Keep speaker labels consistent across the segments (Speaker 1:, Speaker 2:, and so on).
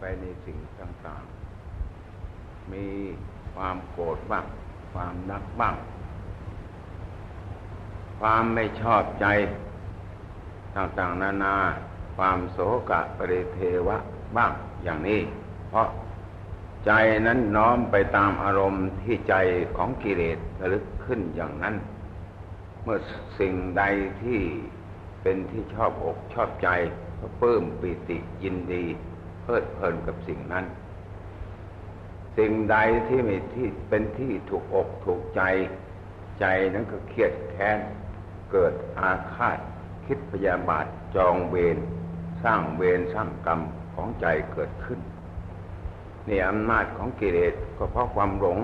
Speaker 1: ไปในสิ่งต่างๆ มีความโกรธบ้าง ความรักบ้าง ความไม่ชอบใจต่างๆ นานา ความโศกะปริเทวะบ้างอย่างนี้ เพราะใจนั้นน้อมไปตามอารมณ์ที่ใจของกิเลสระลึกขึ้นอย่างนั้น เมื่อสิ่งใดที่เป็นที่ชอบอกชอบใจก็เพิ่มปิติยินดี ลิดเพลินกับสิ่งนั้น สิ่งใดที่ม่ที่เป็นที่ถูกอกถูกใจใจนั้นก็เครียดแค้นเกิดอาฆาต คิดพยาบาทจองเวรสร้างเวรสร้างกรรมของใจเกิดขึ้นนี่อำนาจของกิเลสก็เพราะความหลง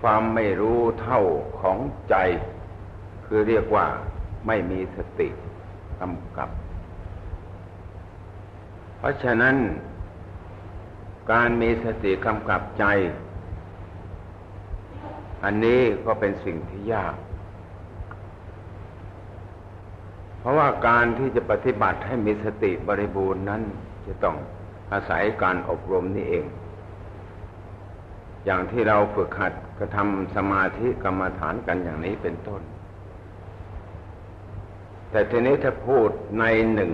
Speaker 1: ความไม่รู้เท่าของใจ คือเรียกว่าไม่มีสติกำกับ เพราะฉะนั้น การมีสติกำกับใจ อันนี้ก็เป็นสิ่งที่ยาก เพราะว่าการที่จะปฏิบัติให้มีสติบริบูรณ์นั้น จะต้องอาศัยการอบรมนี่เอง อย่างที่เราฝึกหัดกระทำสมาธิกรรมฐานกันอย่างนี้เป็นต้น แต่ทีนี้ถ้าพูดในหนึ่ง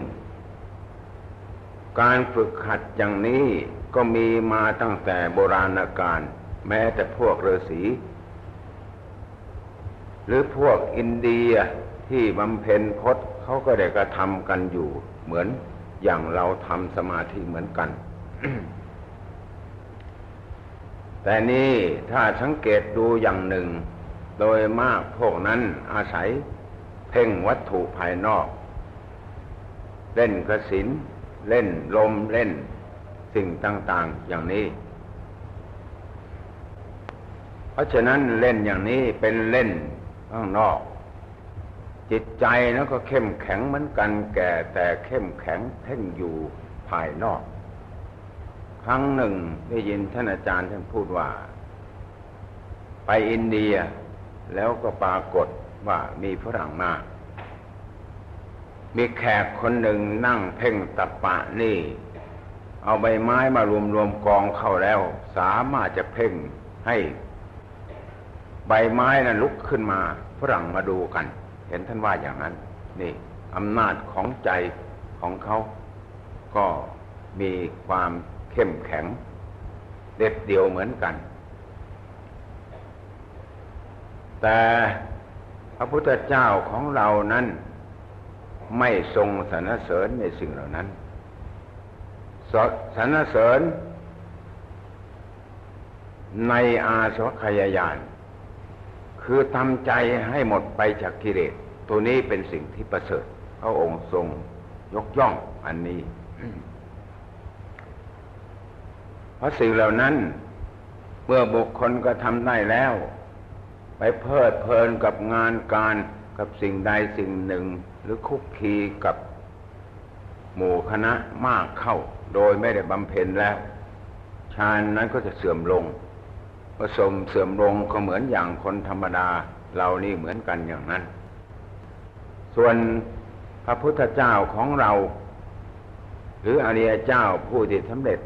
Speaker 1: การฝึกหัดอย่างนี้ก็มีมาตั้งแต่โบราณกาลแม้แต่พวกฤาษีหรือพวกอินเดียที่บำเพ็ญพจน์เขาก็ได้กระทำกันอยู่ เหมือนอย่างเราทำสมาธิเหมือนกัน แต่นี่ถ้าสังเกตดูอย่างหนึ่ง โดยมากพวกนั้นอาศัยเพ่งวัตถุภายนอก เล่นกระสิน เล่นลมเล่นสิ่งต่างๆอย่างนี้ เพราะฉะนั้นเล่นอย่างนี้เป็นเล่นข้างนอก จิตใจนั้นก็เข้มแข็งเหมือนกันแก่แต่เข้มแข็งเพ่งอยู่ภายนอก ครั้งหนึ่งได้ยินท่านอาจารย์ท่านพูดว่า ไปอินเดียแล้วก็ปรากฏว่ามีฝรั่งมา มีแขกคนหนึ่งนั่งเพ่งตับปะนี่ เอาใบไม้มารวมรวมกองเข้าแล้ว สามารถจะเพ่งให้ใบไม้นั้นลุกขึ้นมาฝรั่งมาดูกัน เห็นท่านว่าอย่างนั้น นี่อำนาจของใจของเขาก็มีความเข้มแข็ง เด็ดเดียวเหมือนกัน แต่พระพุทธเจ้าของเรานั้น ไม่ทรงสรรเสริญในสิ่งเหล่านั้นสรรเสริญ ในอาสวัคยายาน คือทำใจให้หมดไปจากกิเลสตัวนี้เป็นสิ่งที่ประเสริฐพระองค์ทรงยกย่องอันนี้ เพราะสิ่งเหล่านั้น เมื่อบุคคลก็ทำได้แล้ว ไปเพลิดเพลินกับงานการกับสิ่งใดสิ่งหนึ่ง หรือคุกคีกับหมู่คณะมากเข้า โดยไม่ได้บำเพ็ญแล้วฌานนั้นก็จะเสื่อมลงผสมเสื่อมลงก็เหมือนอย่างคนธรรมดาเรานี่เหมือนกันอย่างนั้น ส่วนพระพุทธเจ้าของเรา หรืออริยเจ้าผู้ที่สำเร็จ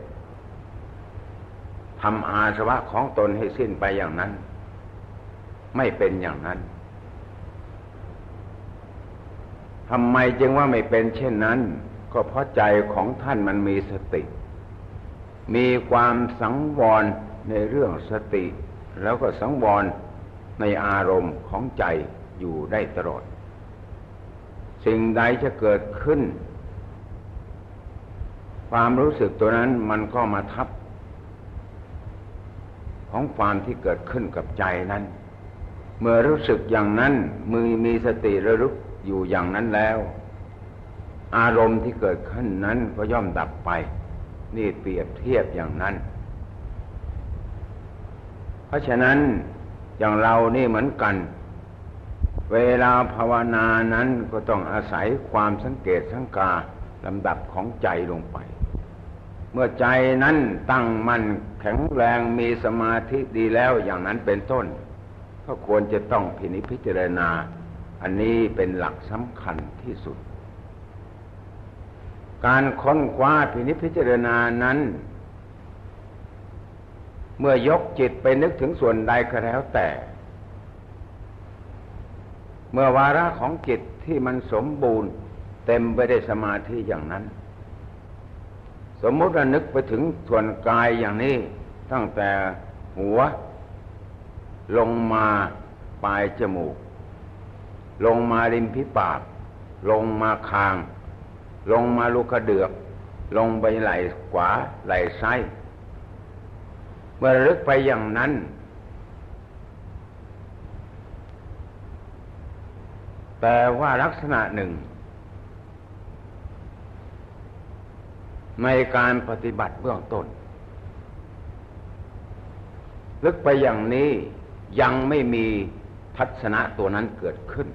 Speaker 1: ทำอาสวะของตนให้สิ้นไปอย่างนั้น ไม่เป็นอย่างนั้น ทำไมจึงว่าไม่เป็นเช่นนั้น ก็เพราะใจของท่านมันมีสติ มีความสังวรในเรื่องสติ แล้วก็สังวรในอารมณ์ของใจอยู่ได้ตลอด สิ่งใดจะเกิดขึ้น ความรู้สึกตัวนั้นมันก็มาทับ ของความที่เกิดขึ้นกับใจนั้น เมื่อรู้สึกอย่างนั้นมือมีสติระลึก อยู่อย่างนั้นแล้ว อารมณ์ที่เกิดขึ้นนั้นก็ย่อมดับไป นี่เปรียบเทียบอย่างนั้น เพราะฉะนั้นอย่างเรานี่เหมือนกัน เวลาภาวนานั้นก็ต้องอาศัยความสังเกตสังกาลำดับของใจลงไป เมื่อใจนั้นตั้งมั่นแข็งแรงมีสมาธิดีแล้วอย่างนั้นเป็นต้น ก็ควรจะต้องพินิจพิจารณา อันนี้เป็นหลักสำคัญที่สุด การค้นคว้าพินิจพิจารณานั้น เมื่อยกจิตไปนึกถึงส่วนใดก็แล้วแต่ เมื่อวาระของจิตที่มันสมบูรณ์ เต็มไปได้วยสมาธิอย่างนั้น สมมติว่านึกไปถึงส่วนกายอย่างนี้ ตั้งแต่หัว ลงมาปลายจมูก ลงมาริมพิปาก ลงมาคาง ลงมาลูกกระเดือก ลงไปไหลขวาไหลซ้ายเมื่อลึกไปอย่างนั้นแต่ว่าลักษณะหนึ่ง ในการปฏิบัติเบื้องต้น ลึกไปอย่างนี้ยังไม่มีทัศนะตัวนั้นเกิดขึ้น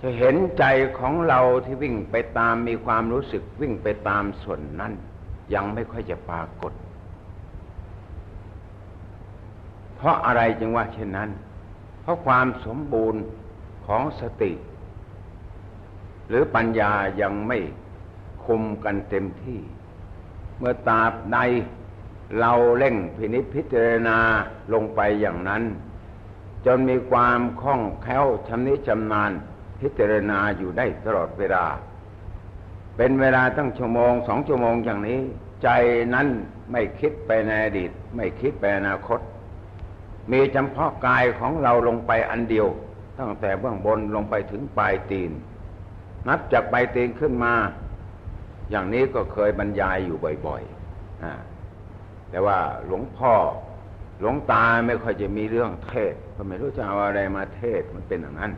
Speaker 1: จะเห็นใจของเราที่วิ่งไปตามมีความรู้สึกวิ่งไปตามส่วนนั้น ยังไม่ค่อยจะปรากฏ เพราะอะไรจึงว่าเช่นนั้น เพราะความสมบูรณ์ของสติ หรือปัญญายังไม่คุมกันเต็มที่ เมื่อตาบใดเราเร่งพินิจพิจารณาลงไปอย่างนั้น จนมีความคล่องแคล่วชำนิชำนาญ พิจารณาอยู่ได้ตลอดเวลา เป็นเวลาตั้งชั่วโมงสองชั่วโมงอย่างนี้ ใจนั้นไม่คิดไปในอดีต ไม่คิดไปอนาคต มีจำเพาะกายของเราลงไปอันเดียว ตั้งแต่เบื้องบนลงไปถึงปลายตีน นับจากปลายตีนขึ้นมา อย่างนี้ก็เคยบรรยายอยู่บ่อยๆแต่ว่าหลวงพ่อหลวงตาไม่ค่อยจะมีเรื่องเทศก็ไม่รู้จะเอาอะไรมาเทศมันเป็นอย่างนั้น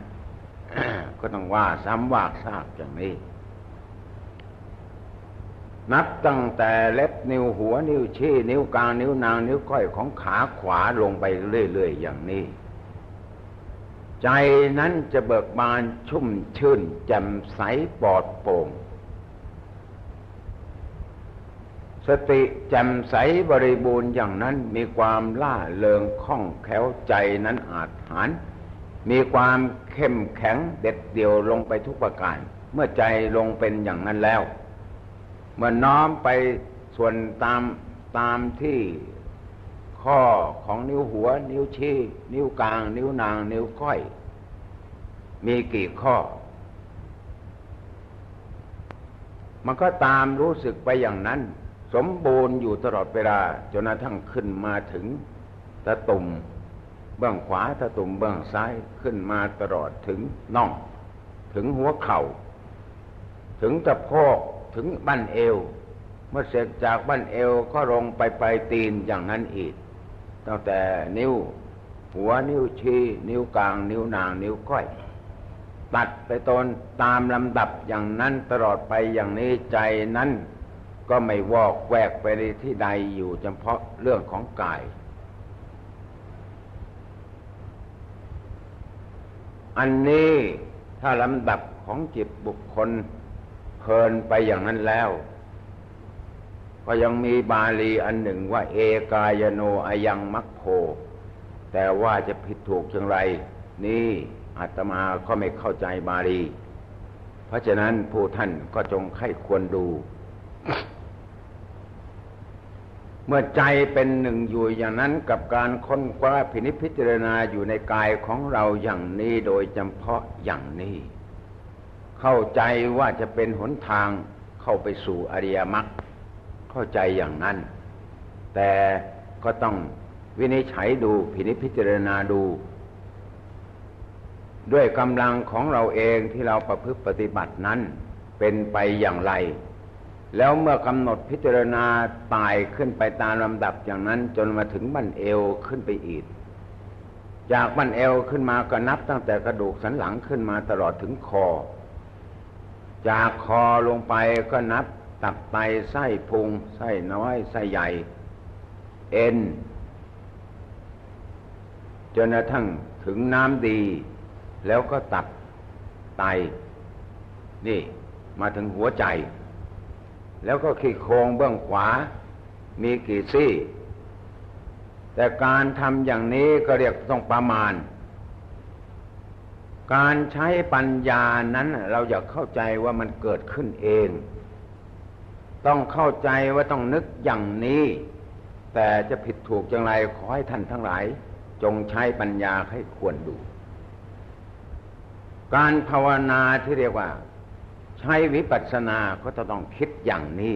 Speaker 1: ก็ต้องว่าซ้ำว่าซากอย่างนี้ นับตั้งแต่เล็บนิ้วหัวนิ้วชี้ นิ้วกลางนิ้วนางนิ้วก้อยของขาขวาลงไปเรื่อยๆอย่างนี้ใจนั้นจะเบิกบานชุ่มชื่นแจ่มใสปลอดโปร่ง สติแจ่มใสบริบูรณ์อย่างนั้นมีความล่าเริงคล่องแคล่วใจนั้นอาจหาร มีความเข้มแข็งเด็ดเดี่ยวลงไปทุกประการ เมื่อใจลงเป็นอย่างนั้นแล้ว เมื่อน้อมไปส่วนตามตามที่ข้อของนิ้วหัว นิ้วชี้ นิ้วกลาง นิ้วนาง นิ้วก้อย มีกี่ข้อ มันก็ตามรู้สึกไปอย่างนั้น สมบูรณ์อยู่ตลอดเวลาจนกระทั่งขึ้นมาถึงตะตุ่ม บื้องขวาตะตุ่มเบื้องซ้ายขึ้นมาตลอดถึงน่อง ถึงหัวเขา่า ถึงตะโพกถึงบั้นเอว เมื่อเสร็จจากบั้นเอวก็ลงไปปลายตีนอย่างนั้นอีก ตั้งแต่นิ้ว หัวนิ้วชี้ นิ้วกลาง นิ้วนาง นิ้วก้อยตัดไปตนตามลำดับอย่างนั้นตลอดไปอย่างนี้ใจนั้นก็ไม่วอกแวกไปในที่ใดอยู่เฉพาะเรื่องของกาย อันนี้ถ้าลำดับของจิตบุคคลเพลินไปอย่างนั้นแล้ว ก็ยังมีบาลีอันหนึ่งว่า เอกายโนอายังมัคโพแต่ว่าจะผิดถูกอย่างไร นี่อาตมาก็ไม่เข้าใจบาลี เพราะฉะนั้นผู้ท่านก็จงไข้ควรดู เมื่อใจเป็นหนึ่งอยู่อย่างนั้นกับการค้นคว้าพินิจพิจารณาอยู่ในกายของเราอย่างนี้โดยจำเพาะอย่างนี้ เข้าใจว่าจะเป็นหนทางเข้าไปสู่อริยมรรคเข้าใจอย่างนั้น แต่ก็ต้องวินิจฉัยดูพินิจพิจารณาดู ด้วยกำลังของเราเองที่เราประพฤติปฏิบัตินั้นเป็นไปอย่างไร แล้วเมื่อกำหนดพิจารณาตายขึ้นไปตามลำดับอย่างนั้น จนมาถึงบั้นเอวขึ้นไปอีก จากบั้นเอวขึ้นมาก็นับตั้งแต่กระดูกสันหลังขึ้นมาตลอดถึงคอ จากคอลงไปก็นับตับไตไส้พุงไส้น้อยไส้ใหญ่ เอ็นจนกระทั่งถึงน้ำดี แล้วก็ตับไต นี่มาถึงหัวใจ แล้วก็ขี้โครงเบื้องขวา มีกี่ซี่ แต่การทำอย่างนี้ก็เรียกต้องประมาณ การใช้ปัญญานั้นเราอยากเข้าใจว่ามันเกิดขึ้นเอง ต้องเข้าใจว่าต้องนึกอย่างนี้ แต่จะผิดถูกอย่างไรขอให้ท่านทั้งหลาย จงใช้ปัญญาให้ควรดู การภาวนาที่เรียกว่า ใช้วิปัสสนาก็จะต้องคิดอย่างนี้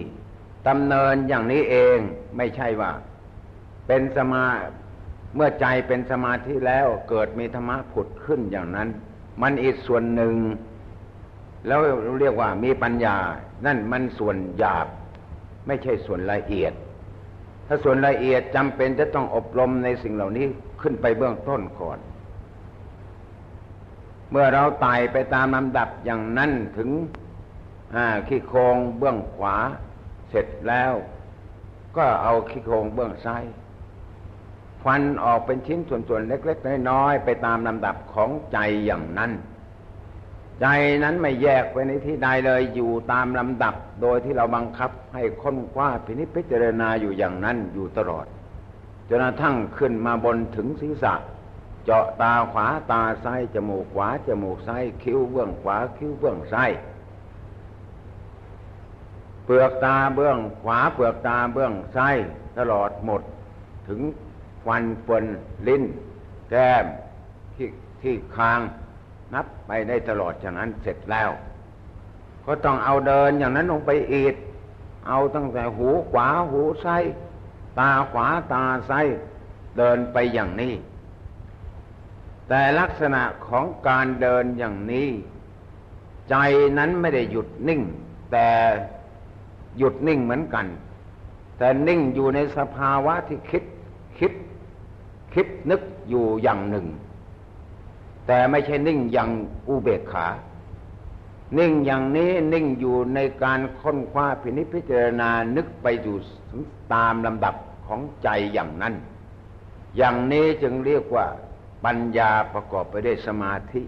Speaker 1: ดำเนินอย่างนี้เองไม่ใช่ว่า เป็นสมาเมื่อใจเป็นสมาธิแล้วเกิดมีธรรมะผุดขึ้นอย่างนั้น มันอีกส่วนหนึ่ง แล้วเรียกว่ามีปัญญา นั่นมันส่วนหยาบ ไม่ใช่ส่วนละเอียด ถ้าส่วนละเอียดจำเป็นจะต้องอบรมในสิ่งเหล่านี้ขึ้นไปเบื้องต้นก่อนเมื่อเราไต่ไปตามลำดับอย่างนั้นถึง ขี้โครงเบื้องขวาเสร็จแล้ว ก็เอาขี้โครงเบื้องซ้ายฟันออกเป็นชิ้นส่วนๆเล็ก ๆ น้อยๆไปตามลำดับของใจอย่างนั้น ใจนั้นไม่แยกไปในที่ใดเลยอยู่ตามลำดับโดยที่เราบังคับให้ค้นคว้าพินิจพิจารณาอยู่อย่างนั้นอยู่ตลอดจนกระทั่งขึ้นมาบนถึงศีรษะ เจาะตาขวาตาซ้ายจมูกขวาจมูกซ้ายคิ้วเบื้องขวาคิ้วเบื้องซ้าย เปลือกตาเบื้องขวาเปลือกตาเบื้องซ้ายตลอดหมด ถึงฟันเปินลิ้น แก้มที่ที่คาง นับไปได้ตลอดฉะนั้นเสร็จแล้ว ก็ต้องเอาเดินอย่างนั้นลงไปอีก เอาตั้งแต่หูขวาหูซ้ายตาขวาตาซ้ายเดินไปอย่างนี้ แต่ลักษณะของการเดินอย่างนี้ ใจนั้นไม่ได้หยุดนิ่ง แต่ หยุดนิ่งเหมือนกัน แต่นิ่งอยู่ในสภาวะที่คิดคิด คิดนึกอยู่อย่างหนึ่ง แต่ไม่ใช่นิ่งอย่างอุเบกขา นิ่งอย่างนี้นิ่งอยู่ในการค้นคว้าพินิจพิจารณานึกไปอยู่ตามลำดับของใจอย่างนั้น อย่างนี้จึงเรียกว่าปัญญาประกอบไปด้วยสมาธิ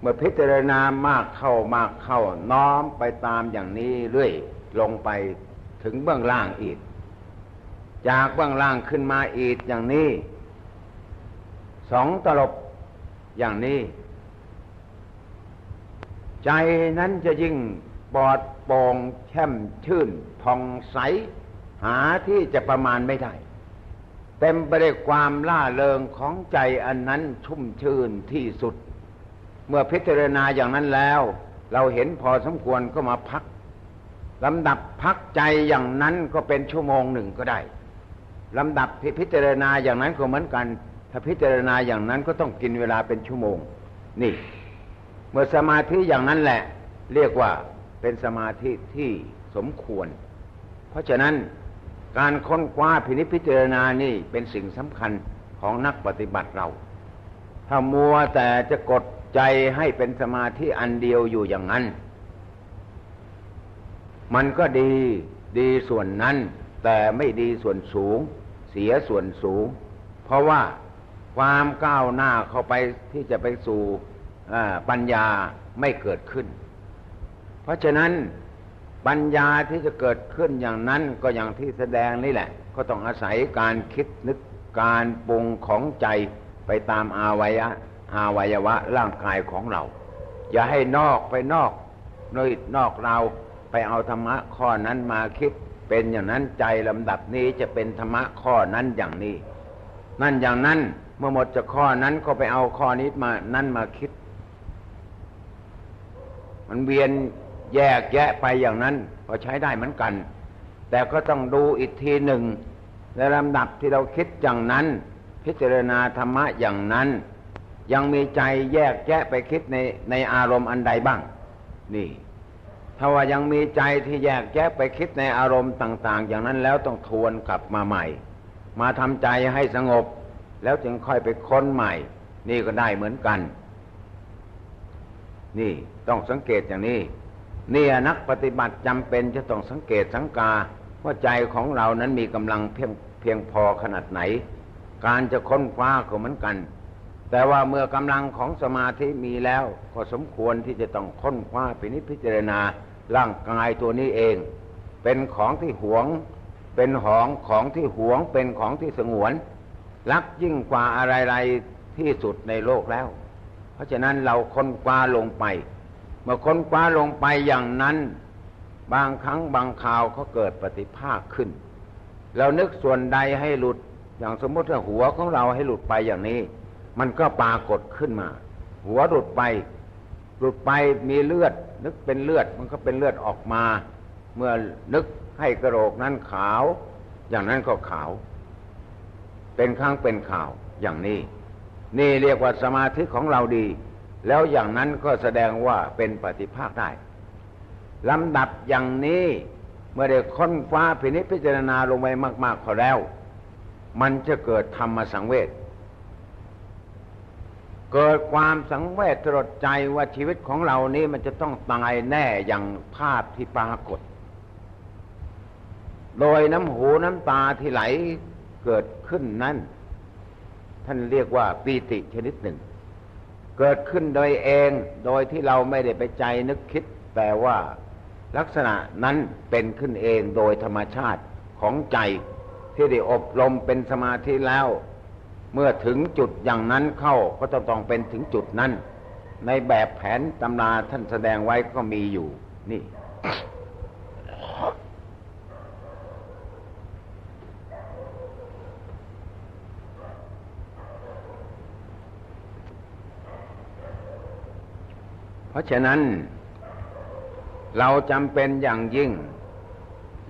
Speaker 1: เมื่อพิจารณามากเข้ามากเข้าน้อมไปตามอย่างนี้เรื่อยลงไปถึงเบื้องล่างอีก จากเบื้องล่างขึ้นมาอีกอย่างนี้สองตลบอย่างนี้ ใจนั้นจะยิ่งปลอดโปร่งแช่มชื่นผ่องใส หาที่จะประมาณไม่ได้ เต็มไปด้วยความล่าเริงของใจอันนั้นชุ่มชื่นที่สุด เมื่อพิจารณาอย่างนั้นแล้ว เราเห็นพอสมควรก็มาพักลำดับพักใจอย่างนั้นก็เป็นชั่วโมงหนึ่งก็ได้ลำดับพิจารณาอย่างนั้นก็เหมือนกัน ถ้าพิจารณาอย่างนั้นก็ต้องกินเวลาเป็นชั่วโมง นี่ เมื่อสมาธิอย่างนั้นแหละ เรียกว่าเป็นสมาธิที่สมควร เพราะฉะนั้นการค้นคว้าพินิพิจารณานี่เป็นสิ่งสำคัญของนักปฏิบัติเรา ถ้ามัวแต่จะกด ใจให้เป็นสมาธิอันเดียวอยู่อย่างนั้น มันก็ดีดีส่วนนั้น แต่ไม่ดีส่วนสูง เสียส่วนสูง เพราะว่าความก้าวหน้าเข้าไปที่จะไปสู่ปัญญาไม่เกิดขึ้น เพราะฉะนั้นปัญญาที่จะเกิดขึ้นอย่างนั้นก็อย่างที่แสดงนี่แหละ ก็ต้องอาศัยการคิดนึกการปรุงของใจไปตามอาวัยะ อาวัยวะร่างกายของเรา อย่าให้นอกไปนอกนอยนอกเราไปเอาธรรมะข้อนั้นมาคิด เป็นอย่างนั้นใจลำดับนี้จะเป็นธรรมะข้อนั้นอย่างนี้ นั่นอย่างนั้นเมื่อหมดจากข้อนั้นก็ไปเอาข้อนี้มานั่นมาคิด มันเวียนแยกแยะไปอย่างนั้นก็ใช้ได้เหมือนกัน แต่ก็ต้องดูอีกทีหนึ่งในลำดับที่เราคิดอย่างนั้น พิจารณาธรรมะอย่างนั้น ยังมีใจแยกแยะไปคิดในในอารมณ์อันใดบ้าง นี่ ถ้าว่ายังมีใจที่แยกแยะไปคิดในอารมณ์ต่าง ๆ อย่างนั้นแล้วต้องทวนกลับมาใหม่ มาทำใจให้สงบ แล้วจึงค่อยไปค้นใหม่ นี่ก็ได้เหมือนกัน นี่ต้องสังเกตอย่างนี้ นี่นักปฏิบัติจำเป็นจะต้องสังเกตสังกาว่าใจของเรานั้นมีกำลังเพียงเพียงพอขนาดไหน การจะค้นคว้าก็เหมือนกัน แต่ว่าเมื่อกำลังของสมาธิมีแล้วก็สมควรที่จะต้องค้นคว้าไปนิพพิจารณาร่างกายตัวนี้เอง เป็นของที่หวง เป็นหองของที่หวง เป็นของที่สงวน รักยิ่งกว่าอะไรๆที่สุดในโลกแล้ว เพราะฉะนั้นเราค้นคว้าลงไป เมื่อค้นคว้าลงไปอย่างนั้น บางครั้งบางคราวเขาเกิดปฏิภาคขึ้น เรานึกส่วนใดให้หลุดอย่างสมมติว่าหัวของเราให้หลุดไปอย่างนี้ มันก็ปรากฏขึ้นมา หัวหลุดไป หลุดไปมีเลือด นึกเป็นเลือด มันก็เป็นเลือดออกมา เมื่อนึกให้กระโหลกนั้นขาว อย่างนั้นก็ขาว เป็นครั้งเป็นข่าวอย่างนี้ นี่เรียกว่าสมาธิของเราดี แล้วอย่างนั้นก็แสดงว่าเป็นปฏิภาคได้ลำดับอย่างนี้เมื่อได้ค้นฟ้าพินิจพิจารณาลงไปมากๆพอแล้ว มันจะเกิดธรรมสังเวช เกิดความสังเวชตรดใจว่าชีวิตของเรานี้มันจะต้องตายแน่อย่างภาพที่ปรากฏ โดยน้ำหูน้ำตาที่ไหลเกิดขึ้นนั้น ท่านเรียกว่าปีติชนิดหนึ่ง เกิดขึ้นโดยเองโดยที่เราไม่ได้ไปใจนึกคิด แต่ว่าลักษณะนั้นเป็นขึ้นเองโดยธรรมชาติของใจที่ได้อบรมเป็นสมาธิแล้ว เมื่อถึงจุดอย่างนั้นเข้าก็จะต้องเป็นถึงจุดนั้น ในแบบแผนตำราท่านแสดงไว้ก็มีอยู่ นี่ เพราะฉะนั้น เราจำเป็นอย่างยิ่ง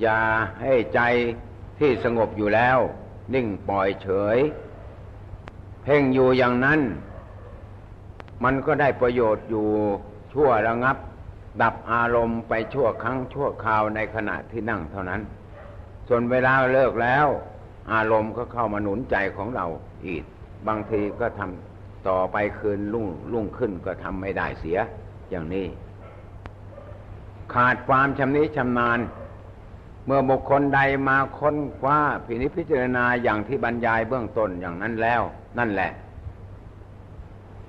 Speaker 1: อย่าให้ใจที่สงบอยู่แล้ว นิ่งปล่อยเฉย พ่งอยู่อย่างนั้น มันก็ได้ประโยชน์อยู่ชั่วระงับ ดับอารมณ์ไปชั่วครั้งชั่วคราวในขณะที่นั่งเท่านั้น ส่วนเวลาเลิกแล้ว อารมณ์ก็เข้ามาหนุนใจของเราอีก บางทีก็ทำต่อไปคืนรุ่งรุ่งขึ้นก็ทำไม่ได้เสียอย่างนี้ ขาดความชำนิชำนาญ เมื่อบุคคลใดมาค้นคว้าพินิพิจารณาอย่างที่บรรยายเบื้องต้นอย่างนั้นแล้ว นั่นแหละ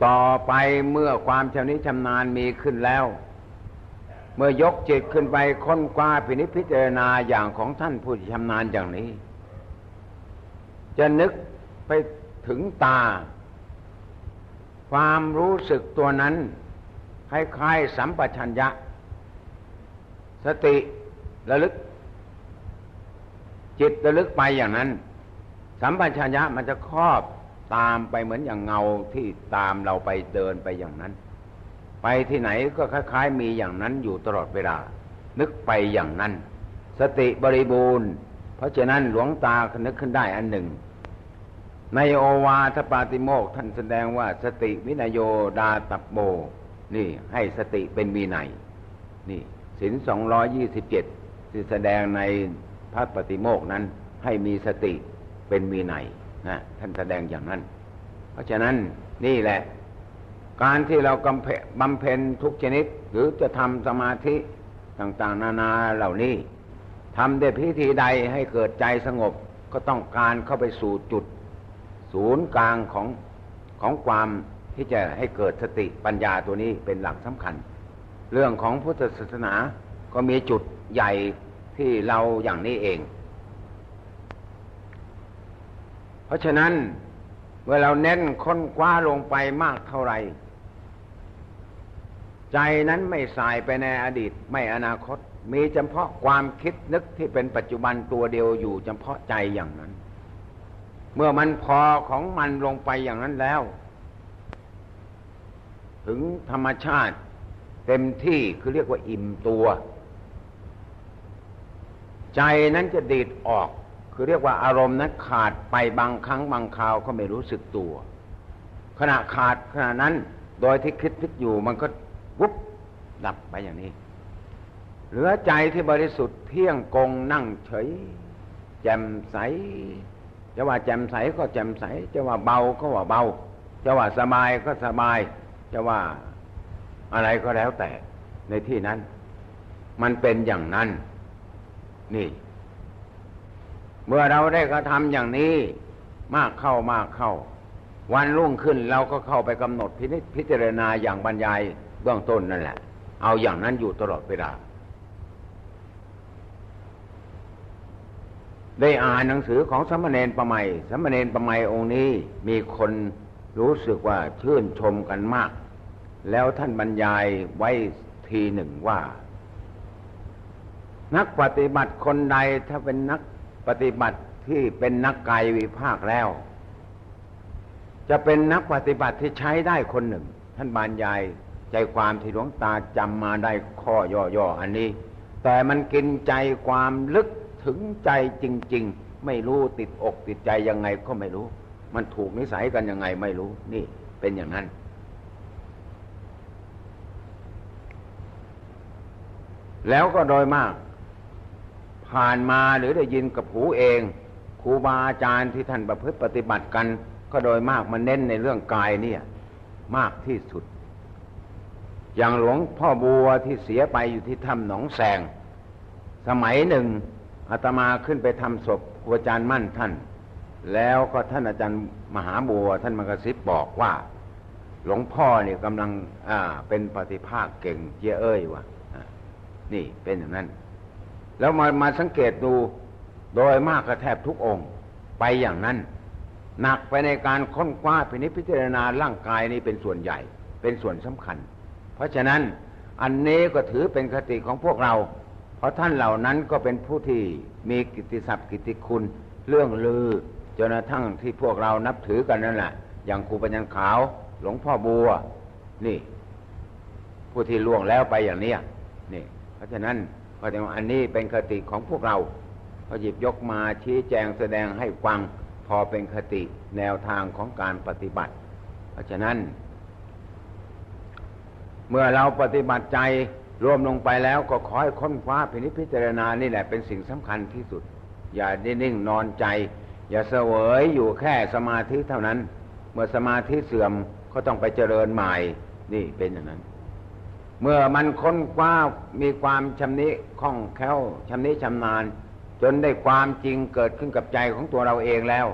Speaker 1: ต่อไปเมื่อความชำนิชำนาญมีขึ้นแล้ว เมื่อยกจิตขึ้นไปค้นคว้าพินิจพิจารณาอย่างของท่านผู้ชำนาญอย่างนี้ จะนึกไปถึงตา ความรู้สึกตัวนั้นคล้ายๆสัมปชัญญะ สติระลึก จิตระลึกไปอย่างนั้น สัมปชัญญะมันจะครอบ ตามไปเหมือนอย่างเงาที่ตามเราไปเดินไปอย่างนั้น ไปที่ไหนก็คล้ายๆ มีอย่างนั้นอยู่ตลอดเวลา นึกไปอย่างนั้น สติบริบูรณ์ เพราะฉะนั้นหลวงตานึกขึ้นได้อันหนึ่ง ในโอวาทปาติโมกท่านแสดงว่าสติวินโยดาตับโบนี่ให้สติเป็นวินัยนี่สินสองร้อยี่สิบเจ็ดที่แสดงในพระปฏิโมกนั้นให้มีสติเป็นวินัยนะท่านแสดงอย่างนั้น เพราะฉะนั้นนี่แหละ การที่เราบำเพ็ญทุกชนิด หรือจะทำสมาธิต่าง ๆ นานาเหล่านี้ทำด้วยพิธีใดให้เกิดใจสงบก็ต้องการเข้าไปสู่จุด ศูนย์กลางของของความที่จะให้เกิดสติปัญญาตัวนี้เป็นหลักสำคัญ เรื่องของพุทธศาสนาก็มีจุดใหญ่ที่เราอย่างนี้เอง เพราะฉะนั้นเมื่อเราเน้นค้นคว้าลงไปมากเท่าไหร่ ใจนั้นไม่สายไปในอดีตไม่อนาคต มีเฉพาะความคิดนึกที่เป็นปัจจุบันตัวเดียวอยู่เฉพาะใจอย่างนั้น เมื่อมันพอของมันลงไปอย่างนั้นแล้ว ถึงธรรมชาติเต็มที่คือเรียกว่าอิ่มตัว ใจนั้นจะดีดออก คือเรียกว่าอารมณ์นั้นขาดไปบางครั้งบางคราวก็ไม่รู้สึกตัว ขณะขาดขณะนั้น โดยที่คิดคิดอยู่มันก็วุบดับไปอย่างนี้ เหลือใจที่บริสุทธิ์เที่ยงกงนั่งเฉย แจ่มใสจะว่าแจ่มใสก็แจ่มใส จะว่าเบาก็ว่าเบา จะว่าสบายก็สบาย จะว่าอะไรก็แล้วแต่ในที่นั้น มันเป็นอย่างนั้น นี่ เมื่อเราได้กระทำอย่างนี้มากเข้ามากเข้า วันรุ่งขึ้นเราก็เข้าไปกำหนดพินิจพิจารณาอย่างบรรยายเบื้องต้นนั่นแหละ เอาอย่างนั้นอยู่ตลอดเวลา ได้อ่านหนังสือของสมณเณรประไมสมณเณรประไมองค์นี้มีคนรู้สึกว่าชื่นชมกันมาก แล้วท่านบรรยายไว้ทีหนึ่งว่า นักปฏิบัติคนใดถ้าเป็นนัก ปฏิบัติที่เป็นนักกายวิภาคแล้ว จะเป็นนักปฏิบัติที่ใช้ได้คนหนึ่ง ท่านบรรยายใจความที่หลวงตาจำมาได้ข้อย่อๆอันนี้ แต่มันกินใจความลึกถึงใจจริง ๆ ไม่รู้ติดอกติดใจยังไงก็ไม่รู้ มันถูกนิสัยกันยังไงไม่รู้ นี่เป็นอย่างนั้นแล้วก็โดยมาก ผ่านมาหรือได้ยินกับหูเองครูบาอาจารย์ที่ท่านประพฤติปฏิบัติกัน ก็โดยมากมันเน้นในเรื่องกายเนี่ย มากที่สุด อย่างหลวงพ่อบัวที่เสียไปอยู่ที่ถ้ำหนองแสง สมัยหนึ่งอาตมาขึ้นไปทำศพครูอาจารย์มั่นท่าน แล้วก็ท่านอาจารย์มหาบัว ท่านมากรซิบบอกว่า หลวงพ่อเนี่ยกำลังอ่าเป็นปฏิภาคเก่งเยอะเอ้ยวะอะนี่เป็นอย่างนั้น แล้วมามาสังเกตดูโดยมากก็แทบทุกองค์ ไปอย่างนั้น หนักไปในการค้นคว้าพินิจพิจารณาร่างกายนี้เป็นส่วนใหญ่ เป็นส่วนสำคัญ เพราะฉะนั้นอันนี้ก็ถือเป็นคติของพวกเรา เพราะท่านเหล่านั้นก็เป็นผู้ที่มีกิตติศัพท์กิตติคุณ เรื่องลือจนกระทั่งที่พวกเรานับถือกันนั่นแหละอย่างครูปัญญาขาว หลวงพ่อบัว นี่ ผู้ที่ล่วงแล้วไปอย่างเนี้ยนี่ เพราะฉะนั้น ก็จะว่าอันนี้เป็นคติของพวกเราเขาหยิบยกมาชี้แจงแสดงให้ฟังพอเป็นคติแนวทางของการปฏิบัติ เพราะฉะนั้น เมื่อเราปฏิบัติใจรวมลงไปแล้วก็ขอให้ค้นคว้าพินิจพิจารณานี่แหละเป็นสิ่งสำคัญที่สุด อย่าได้นิ่งนอนใจ อย่าเสวยอยู่แค่สมาธิเท่านั้น เมื่อสมาธิเสื่อมก็ต้องไปเจริญใหม่นี่เป็นอย่างนั้น เมื่อมันค้นคว้ามีความชำนิคล่องแคล่วชำนิชำนาญ จนได้ความจริงเกิดขึ้นกับใจของตัวเราเองแล้ว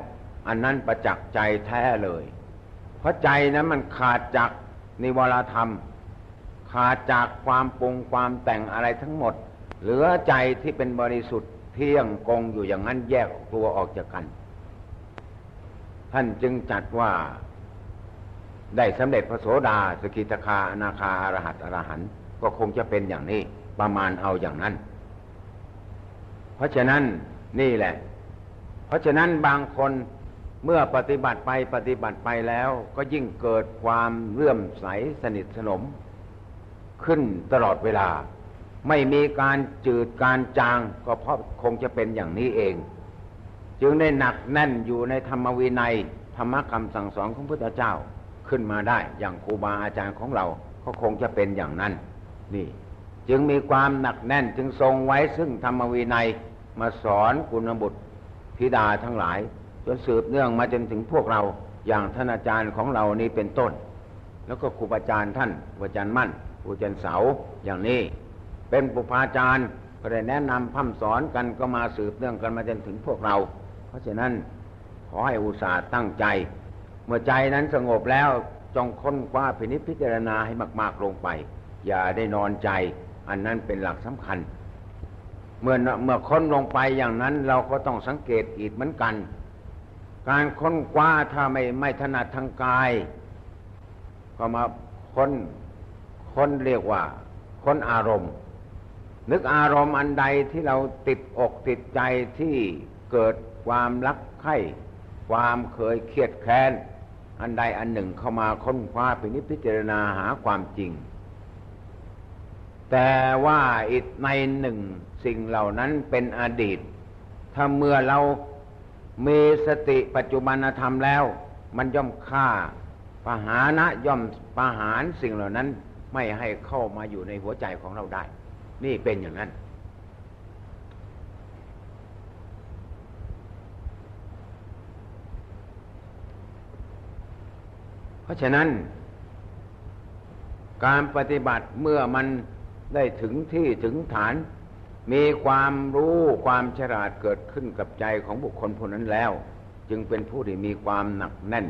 Speaker 1: อันนั้นประจักษ์ใจแท้เลย เพราะใจนั้นมันขาดจากนิวรธรรม ขาดจากความปรุงความแต่งอะไรทั้งหมด เหลือใจที่เป็นบริสุทธิ์เที่ยงกงอยู่อย่างนั้นแยกตัวออกจากกัน ท่านจึงจัดว่า ได้สำเร็จพระโสดาสกิทาคาอนาคาอรหัตอรหันต์ก็คงจะเป็นอย่างนี้ประมาณเอาอย่างนั้น เพราะฉะนั้นนี่แหละ เพราะฉะนั้นบางคนเมื่อปฏิบัติไปปฏิบัติไปแล้วก็ยิ่งเกิดความเลื่อมใสสนิทสนม ขึ้นตลอดเวลา ไม่มีการจืดการจางก็เพราะคงจะเป็นอย่างนี้เอง จึงได้หนักแน่นอยู่ในธรรมวินัย ธรรมคำสั่งสอนของพระพุทธเจ้า ขึ้นมาได้ อย่างครูบาอาจารย์ของเราก็คงจะเป็นอย่างนั้น นี่ จึงมีความหนักแน่นจึงทรงไว้ซึ่งธรรมวินัยมาสอนกุณบุตรธิดาทั้งหลาย จนสืบเนื่องมาจนถึงพวกเราอย่างท่านอาจารย์ของเรานี้เป็นต้น แล้วก็ครูบาอาจารย์ท่านอาจารย์มั่นอาจารย์เสาอย่างนี้ เป็นปุพาจารย์ก็ได้แนะนำพัฒสอนกันก็มาสืบเนื่องกันมาจนถึงพวกเรา เพราะฉะนั้นขอให้อุตส่าห์ตั้งใจ เมื่อใจนั้นสงบแล้วจงค้นคว้าพินิจพิจารณาให้มาก ๆ ลงไป อย่าได้นอนใจ อันนั้นเป็นหลักสำคัญ เมื่อเมื่อค้นลงไปอย่างนั้นเราก็ต้องสังเกตอีกเหมือนกัน การค้นคว้าถ้าไม่ไม่ถนัดทางกาย ก็มาค้นค้นเรียกว่า ค้นอารมณ์ นึกอารมณ์อันใดที่เราติดอกติดใจที่เกิดความรักใคร่ความเคยเครียดแค้น อันใดอันหนึ่งเข้ามาค้นคว้าพินิจพิจารณาหาความจริง แต่ว่าอีกในหนึ่งสิ่งเหล่านั้นเป็นอดีต ถ้าเมื่อเรามีสติปัจจุบันธรรมแล้ว มันย่อมฆ่าปหานะย่อมปะหารสิ่งเหล่านั้นไม่ให้เข้ามาอยู่ในหัวใจของเราได้ นี่เป็นอย่างนั้น เพราะฉะนั้น การปฏิบัติเมื่อมันได้ถึงที่ถึงฐาน มีความรู้ความฉลาดเกิดขึ้นกับใจของบุคคลผู้นั้นแล้ว จึงเป็นผู้ที่มีความหนักแน่น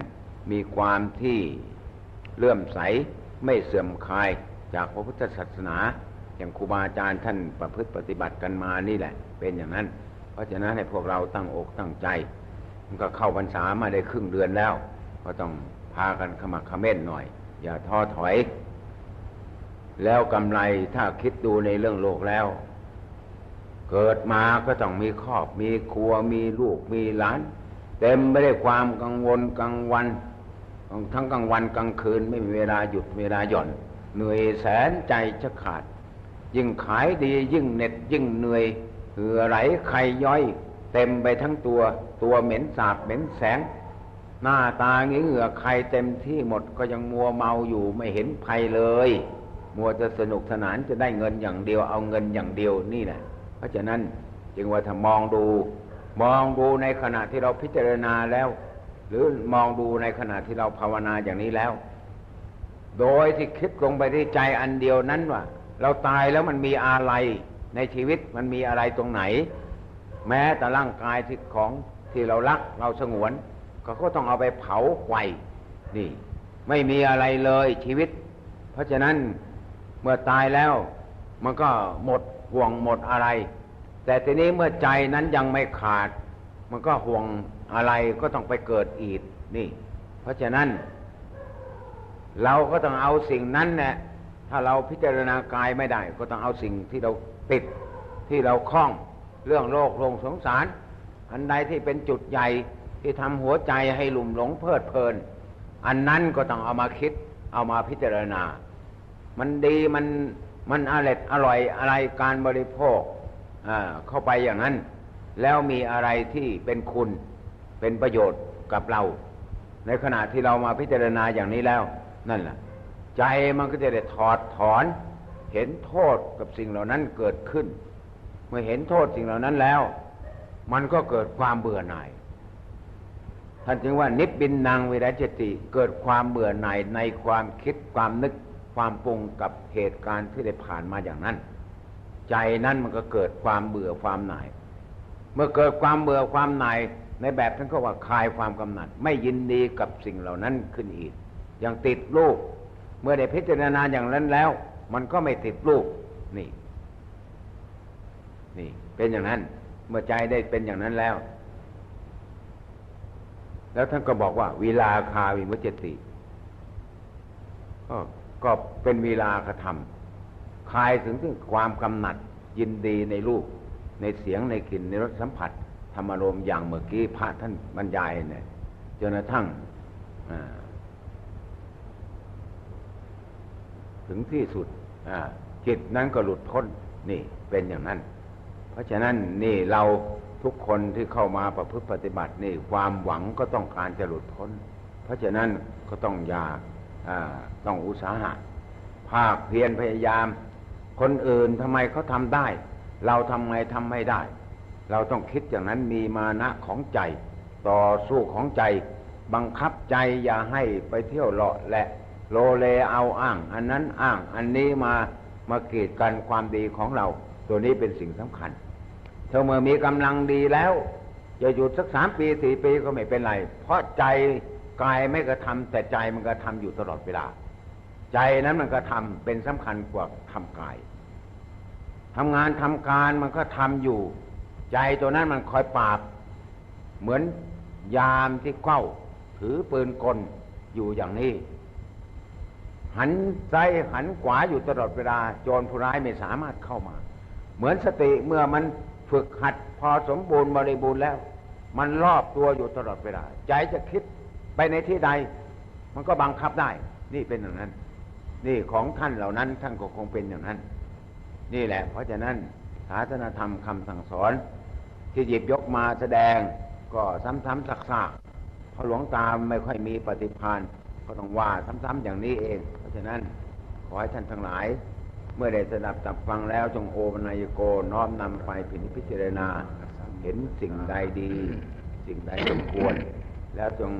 Speaker 1: มีความที่เลื่อมใสไม่เสื่อมคลายจากพระพุทธศาสนาอย่างครูบาอาจารย์ท่านประพฤติปฏิบัติกันมานี่แหละ เป็นอย่างนั้น เพราะฉะนั้นให้พวกเราตั้งอกตั้งใจ มันก็เข้าพรรษามาได้ครึ่งเดือนแล้ว ก็ต้อง พากันขมักเขม้นหน่อย อย่าท้อถอย แล้วกำไรถ้าคิดดูในเรื่องโลกแล้ว เกิดมาก็ต้องมีครอบ มีครัวมีลูกมีหลาน เต็มไม่ได้ความกังวลกลางวัน ทั้งกลางวันกลางคืนไม่มีเวลาหยุดเวลาหย่อน เหนื่อยแสนใจจะขาด ยิ่งขายดียิ่งเหน็ดยิ่งเหนื่อยเหือไหลไขย้อย เต็มไปทั้งตัวตัวเหม็นสาบเหม็นแสง หน้าตางี้เหงื่อใครเต็มที่หมดก็ยังมัวเมาอยู่ไม่เห็นภัยเลย มัวจะสนุกสนานจะได้เงินอย่างเดียวเอาเงินอย่างเดียวนี่แหละ เพราะฉะนั้นจึงว่าถ้ามองดู มองดูในขณะที่เราพิจารณาแล้ว หรือมองดูในขณะที่เราภาวนาอย่างนี้แล้ว โดยที่คิดลงไปที่ใจอันเดียวนั้นว่า เราตายแล้วมันมีอะไรในชีวิตมันมีอะไรตรงไหน แม้แต่ร่างกายที่ของที่เรารักเราสงวน ก็ก็ต้องเอาไปเผาไฟนี่ ไม่มีอะไรเลยชีวิต เพราะฉะนั้นเมื่อตายแล้ว มันก็หมดห่วงหมดอะไร แต่ทีนี้เมื่อใจนั้นยังไม่ขาด มันก็ห่วงอะไรก็ต้องไปเกิดอีกนี่ เพราะฉะนั้น เราก็ต้องเอาสิ่งนั้นแหละถ้าเราพิจารณากายไม่ได้ ก็ต้องเอาสิ่งที่เราติดที่เราคล้องเรื่องโลกโลงสงสาร อันใดที่เป็นจุดใหญ่ ที่ทำหัวใจให้หลุ่มหลงเพลิดเพลิน อันนั้นก็ต้องเอามาคิด เอามาพิจารณา มันดีมันมันอร่อยอร่อยอะไรการบริโภคเข้าไปอย่างนั้น แล้วมีอะไรที่เป็นคุณเป็นประโยชน์กับเรา ในขณะที่เรามาพิจารณาอย่างนี้แล้ว นั่นแหละใจมันก็จะได้ถอดถอน เห็นโทษกับสิ่งเหล่านั้นเกิดขึ้น เมื่อเห็นโทษสิ่งเหล่านั้นแล้ว มันก็เกิดความเบื่อหน่าย ท่านจึงว่านิพบินนางวิรัจติเกิดความเบื่อหน่ายในความคิดความนึกความปรุงกับเหตุการณ์ที่ได้ผ่านมาอย่างนั้น ใจนั้นมันก็เกิดความเบื่อความหน่าย เมื่อเกิดความเบื่อความหน่ายในแบบท่านก็ว่าคลายความกำหนัด ไม่ยินดีกับสิ่งเหล่านั้นขึ้นอีก อย่างติดลูก เมื่อได้พิจารณาอย่างนั้นแล้ว มันก็ไม่ติดลูกนี่ นี่ เป็นอย่างนั้น เมื่อใจได้เป็นอย่างนั้นแล้ว แล้วท่านก็บอกว่าเวลาคาวิมุจติก็เป็นเวลากระทำคลายถึงถึงความกำหนัดยินดีในรูป ในเสียงในกลิ่นในรสสัมผัส ธรรมารมอย่างเมื่อกี้พระท่านบรรยายเนี่ยจนกระทั่งถึงที่สุดจิตนั้นก็หลุดพ้นนี่เป็นอย่างนั้น เพราะฉะนั้นนี่เรา ทุกคนที่เข้ามาประพฤติปฏิบัตินี่ความหวังก็ต้องการจะหลุดพ้น เพราะฉะนั้นก็ต้องอยากต้องอุตสาหะ ภาคเพียรพยายาม คนอื่นทำไมเขาทำได้ เราทำไงทำไม่ได้ เราต้องคิดอย่างนั้นมีมานะของใจ ต่อสู้ของใจ บังคับใจอย่าให้ไปเที่ยวเลาะและ โลเลเอาอ้าง อันนั้นอ้าง อันนี้มามากีดกันความดีของเรา ตัวนี้เป็นสิ่งสำคัญ ถ้าเมื่อมีกำลังดีแล้วจะหยุดสักสามปีสี่ปีก็ไม่เป็นไร เพราะใจกายไม่กระทำแต่ใจมันกระทำอยู่ตลอดเวลา ใจนั้นมันกระทำเป็นสำคัญกว่าทำกายทำงานทำการมันก็ทำอยู่ ใจตัวนั้นมันคอยปราบ เหมือนยามที่เก้าถือปืนกลอยู่อย่างนี้ หันซ้ายหันขวาอยู่ตลอดเวลา โจรผู้ร้ายไม่สามารถเข้ามา เหมือนสติเมื่อมัน ฝึกหัดพอสมบูรณ์บริบูรณ์แล้ว มันรอบตัวอยู่ตลอดเวลา ใจจะคิดไปในที่ใด มันก็บังคับได้ นี่เป็นอย่างนั้น นี่ของท่านเหล่านั้นท่านก็คงเป็นอย่างนั้น นี่แหละ เพราะฉะนั้นศาสนธรรมคำสั่งสอน ที่หยิบยกมาแสดงก็ซ้ำๆซักๆเพราะหลวงตาไม่ค่อยมีปฏิภาณก็ต้องว่าซ้ำๆอย่างนี้เอง เพราะฉะนั้นขอให้ท่านทั้งหลาย เมื่อได้สดับตับฟังแล้วจงโอปนายโกน้อมนำไปพิจารณา เห็นสิ่งใดดี สิ่งใดสมควร แล้วจง